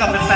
กับแฟ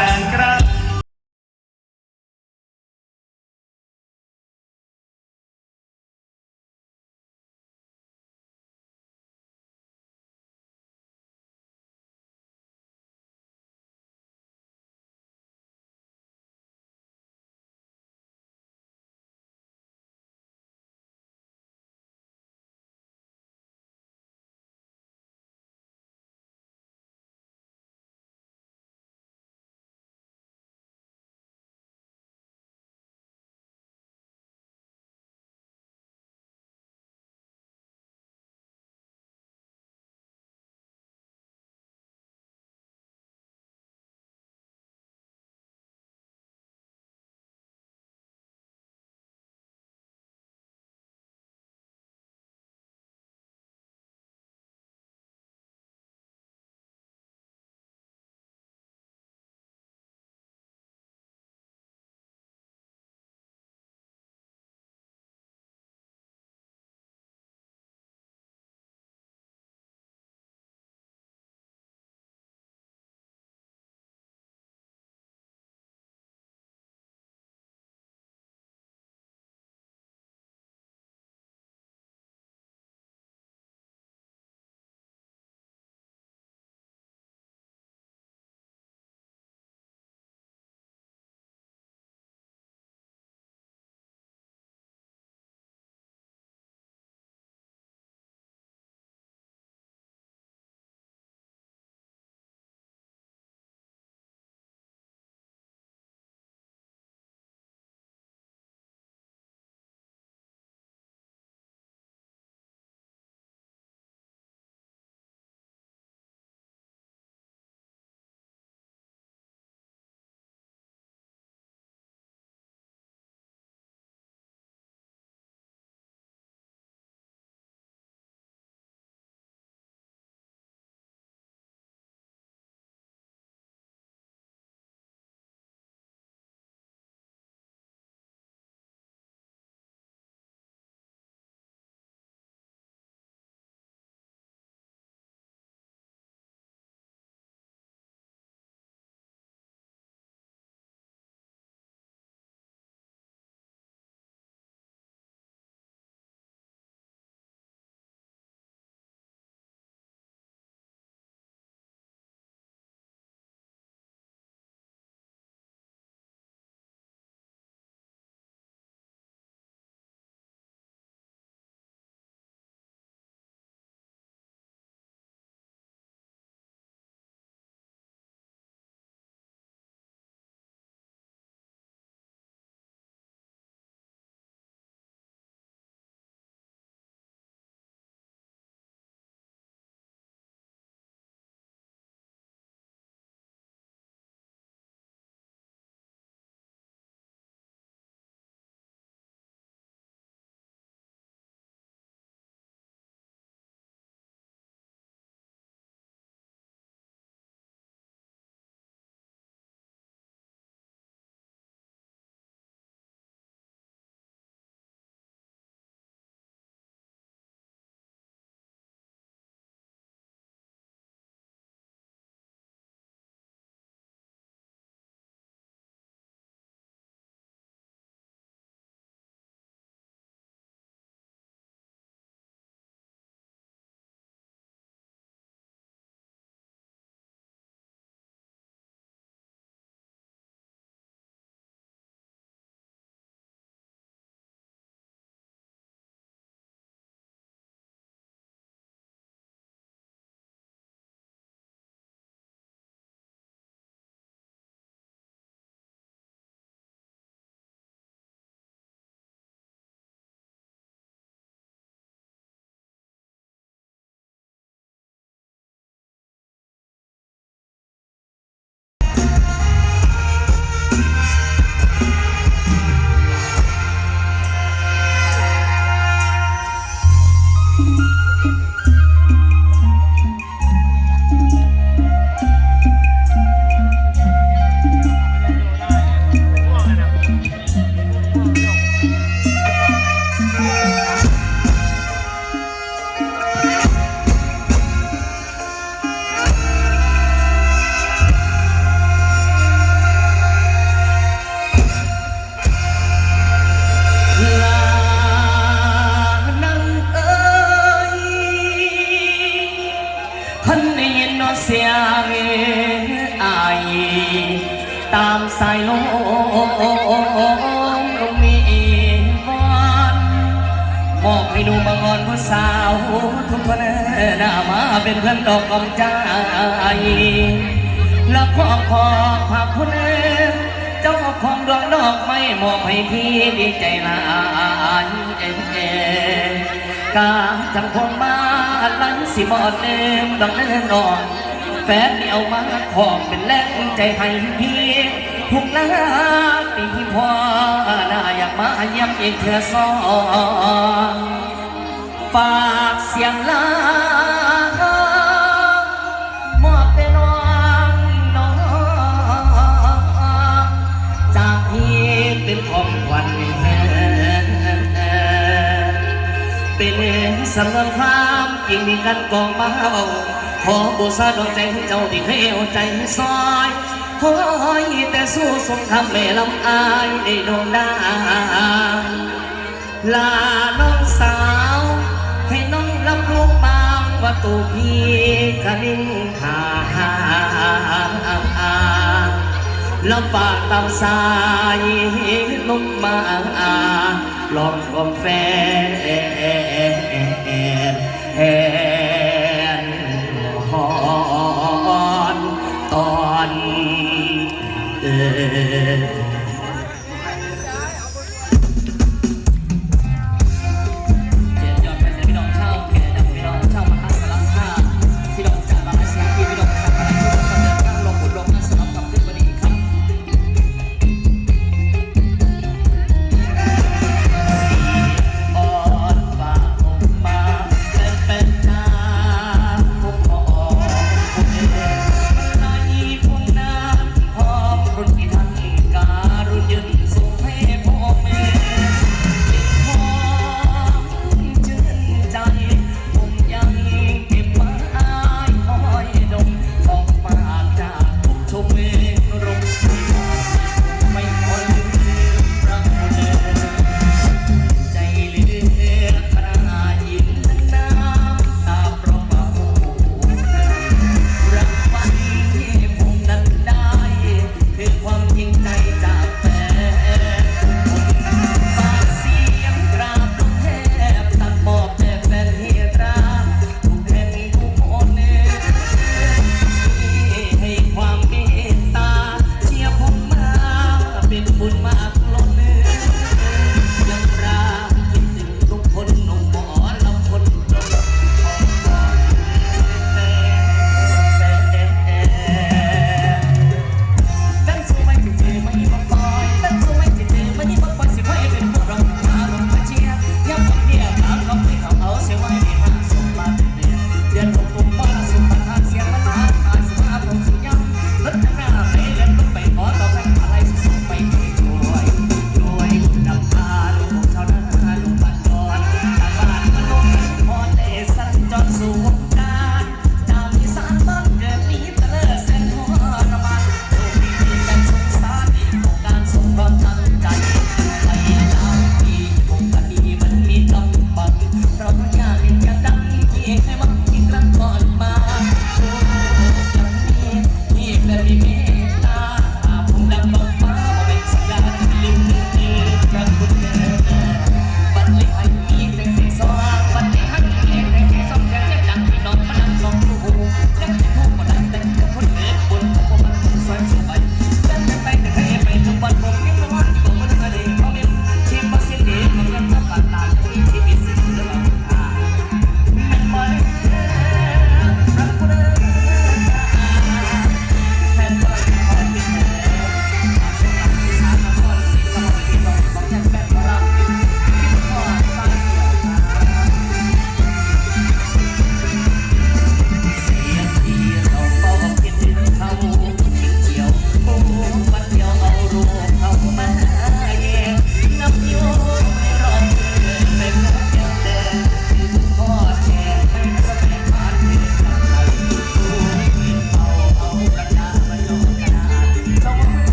มอบให้ดูบังอ่อนผู้สาวทุกคนหน้ามาเป็นเพื่อนดอกกำใจและขอขอบพระคุณเจ้าของดวงดอกไม้มอบให้พี่ดีใจหลายเอ็นเอกาจังคงมาหลังสิบอดเดิมดอกเดินนอนแฟนเดียวมาขอบเป็นแรงใจให้พี่ทุกนาปีพ่อน่าอยากม เยี่ยมเองเธอสองฝากเสียงลามอบแต่น้องน้องจากที่เป็นของขวัญเป็นสำนักความยิ่งมีกันกองมาเบาขอบูชาดวงใจให้เจ้าที่ให้เอาใจซอย ขอให้แต่สู้สงครามไม่ลำอายในดวงดาวลาน้องสาว ให้น้องรับรู้บางว่าตูพี่กะนิ่งหาแล้วฝากตามสายลงมาลองกลมแฟนแอน Yeah.